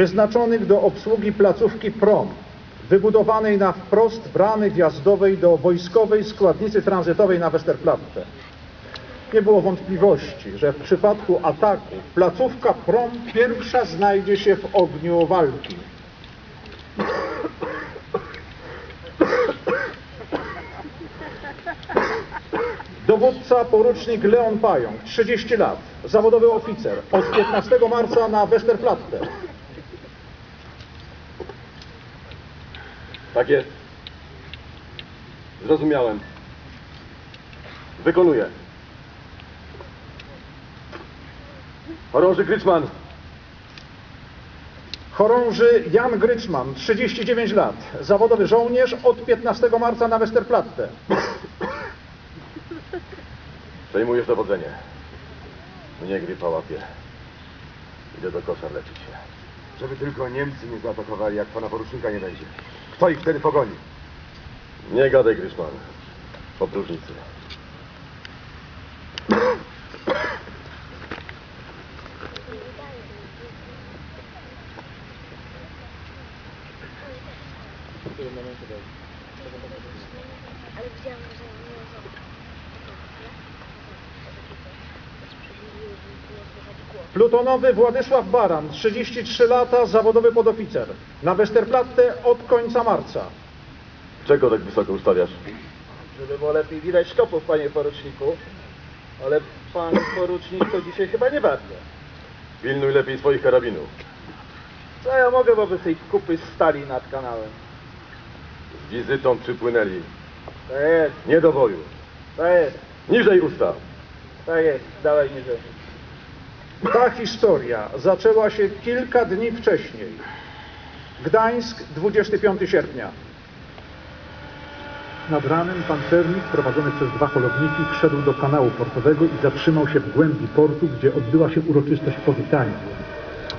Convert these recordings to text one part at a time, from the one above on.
wyznaczonych do obsługi placówki PROM, wybudowanej na wprost bramy wjazdowej do wojskowej składnicy tranzytowej na Westerplatte. Nie było wątpliwości, że w przypadku ataku placówka PROM pierwsza znajdzie się w ogniu walki. Dowódca porucznik Leon Pająk, 30 lat, zawodowy oficer, od 15 marca na Westerplatte. Tak jest. Zrozumiałem. Wykonuję. Chorąży Kryczman. Chorąży Jan Gryczman, 39 lat, zawodowy żołnierz, od 15 marca na Westerplatte. Przejmujesz dowodzenie. Mnie grypa łapie. Idę do kosza leczyć się. Żeby tylko Niemcy nie zaatakowali, jak pana porucznika nie będzie. Kto ich wtedy pogoni? Nie gadaj, Gryszman. Podróżnicy. Ale widziałam, że nie Plutonowy Władysław Baran, 33 lata, zawodowy podoficer, na Westerplatte od końca marca. Czego tak wysoko ustawiasz? Żeby było lepiej widać stopów, panie poruczniku. Ale pan porucznik to dzisiaj chyba nie bardzo. Pilnuj lepiej swoich karabinów. Co ja mogę wobec tej kupy stali nad kanałem? Z wizytą przypłynęli. To jest, Nie do boju. to jest, Niżej usta. To jest, dawaj niżej. Ta historia zaczęła się kilka dni wcześniej. Gdańsk, 25 sierpnia. Nad ranem pancernik prowadzony przez dwa holowniki wszedł do kanału portowego i zatrzymał się w głębi portu, gdzie odbyła się uroczystość powitania.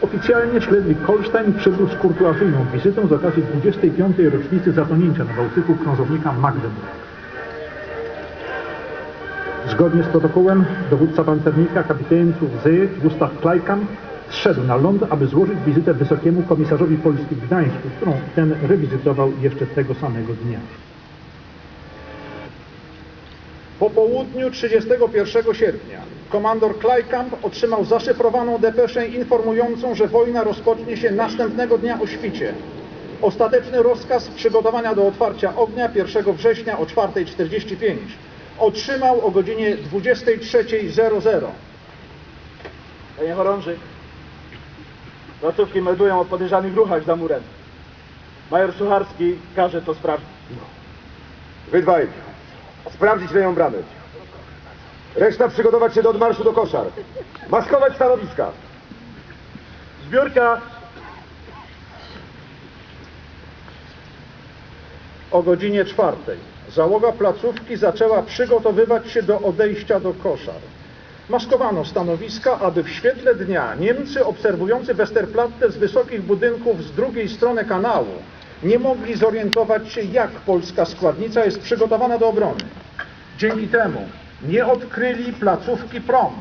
Oficjalnie ślednik Kolstein przybył z kurtuazyjną wizytą z okazji 25. rocznicy zatonięcia na Bałtyku krążownika Magdeburg. Zgodnie z protokołem dowódca pancernika kapitan Zee Gustav Klejkan zszedł na ląd, aby złożyć wizytę wysokiemu komisarzowi Polski w Gdańsku, którą ten rewizytował jeszcze tego samego dnia. Po południu 31 sierpnia komandor Klejkamp otrzymał zaszyfrowaną depeszę informującą, że wojna rozpocznie się następnego dnia o świcie. Ostateczny rozkaz przygotowania do otwarcia ognia 1 września o 4.45 otrzymał o godzinie 23.00. Panie chorąży, placówki meldują o podejrzanych ruchach za murem. Major Sucharski każe to sprawdzić. Wy dwaj. Sprawdzić rejon bramy. Reszta przygotować się do odmarszu do koszar. Maskować stanowiska. Zbiórka O godzinie czwartej załoga placówki zaczęła przygotowywać się do odejścia do koszar. Maskowano stanowiska, aby w świetle dnia Niemcy obserwujący Westerplatte z wysokich budynków z drugiej strony kanału nie mogli zorientować się, jak polska składnica jest przygotowana do obrony. Dzięki temu nie odkryli placówki PROM.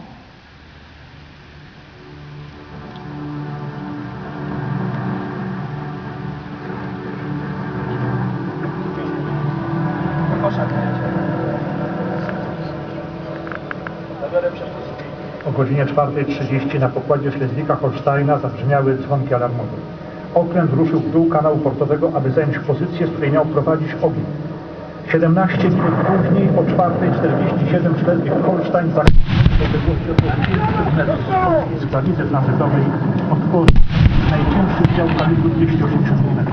Godzinie 4.30 na pokładzie śledznika Holsteina zabrzmiały dzwonki alarmowe. Okręt ruszył w dół kanału portowego, aby zająć pozycję, z której miał prowadzić ogień. 17 minut później o 4.47 śledzik Holstein za w odległości około 500 metrów z granicy tranzytowej otworzył najcięższy dział kalibru 280 mm.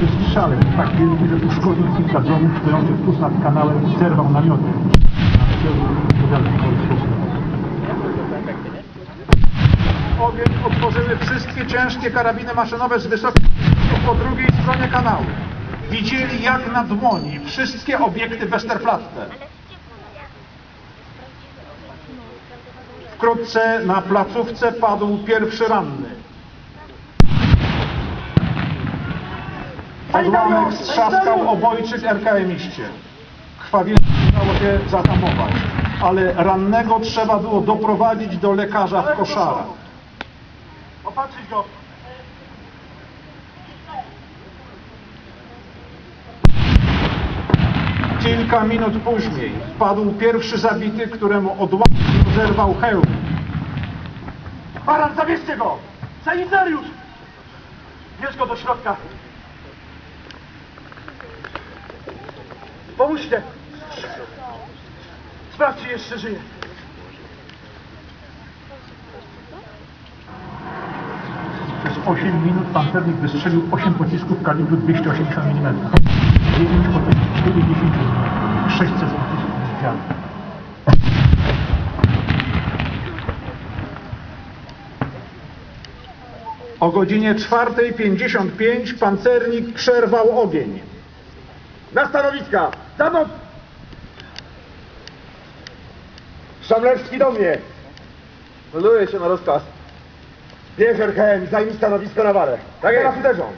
Wystrzale był tak wielki, że uszkodził kilka domów stojących tuż nad kanałem zerwał namioty. Na otworzyły wszystkie ciężkie karabiny maszynowe z wysokiej po drugiej stronie kanału. Widzieli jak na dłoni wszystkie obiekty Westerplatte. Wkrótce na placówce padł pierwszy ranny. Odłamek strzaskał obojczyk RKM-iście. Krwawienie udało się zatamować, ale rannego trzeba było doprowadzić do lekarza w koszarach. Opatrzyć go! Kilka minut później wpadł pierwszy zabity, któremu odłamki rozerwał hełm. Baran, zabierzcie go! Sanitariusz! Bierz go do środka. Pomóżcie! Sprawdź, czy jeszcze żyje. Przez 8 minut pancernik wystrzelił 8 pocisków kalibru 280 mm. 9 potem 4 10 mm. 600 pocisków widzialnych. O godzinie 4.55 pancernik przerwał ogień. Na stanowiska! Za mną! Szamlewski do mnie! Meluję się na rozkaz. Bierz RKM i zajmij stanowisko na wale. Tak nas uderzą.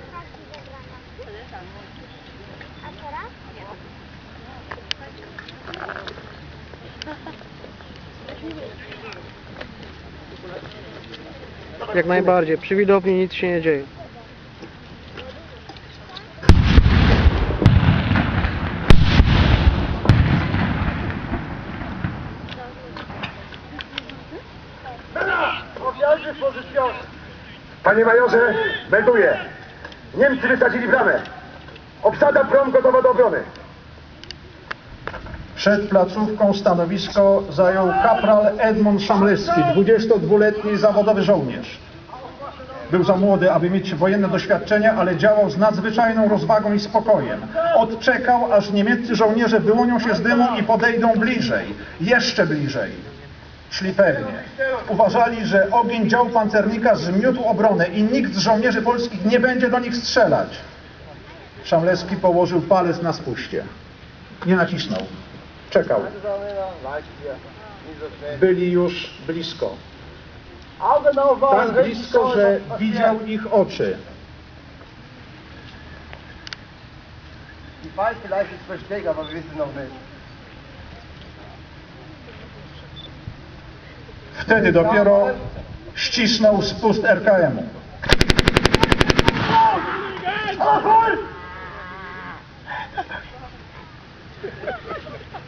Teraz? Jak najbardziej. Przy widowni nic się nie dzieje. Panie majorze, melduję. Niemcy wysadzili bramę. Obsada prom gotowa do obrony. Przed placówką stanowisko zajął kapral Edmund Szamleski, 22-letni zawodowy żołnierz. Był za młody, aby mieć wojenne doświadczenie, ale działał z nadzwyczajną rozwagą i spokojem. Odczekał, aż niemieccy żołnierze wyłonią się z dymu i podejdą bliżej, jeszcze bliżej. Szli pewnie. Uważali, że ogień dział pancernika zmiótł obronę i nikt z żołnierzy polskich nie będzie do nich strzelać. Szamleski położył palec na spuście. Nie nacisnął. Czekał. Byli już blisko. Tak blisko, że widział ich oczy. Ich weiß, vielleicht ist es aber wir wissen noch nicht. Wtedy dopiero ścisnął spust RKM-u.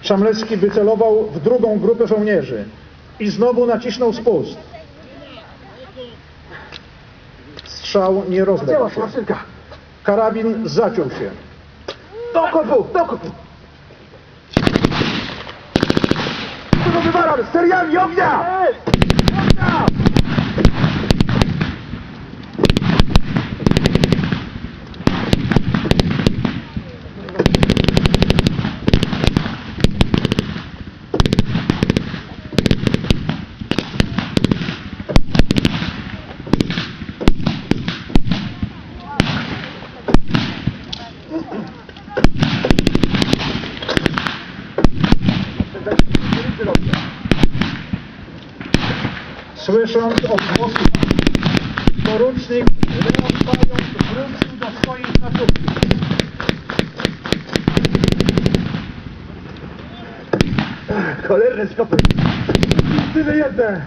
Szamlecki wycelował w drugą grupę żołnierzy i znowu nacisnął spust. Strzał nie rozległ się. Karabin zaciął się. Do korpu! Do baran! Z seriami! Ognia! Słysząc odgłosy porucznik Leon Pająk wrócił do swojej placówki. Cholerne skopy! Tyle jedne!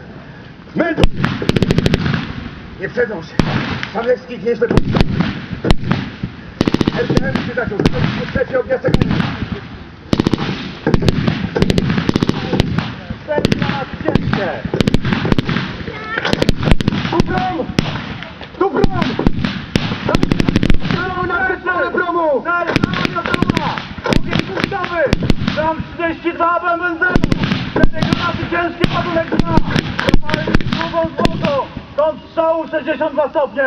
Melduj! Nie przedzą się! Szamlewski ich nieźle podstał. RTM się zaczął. Trzecie ognia sekundy. 32 będę Te granaty ciężkie ładunek dna! Zapalę drugą złotą! Stąd strzału 62 stopnie!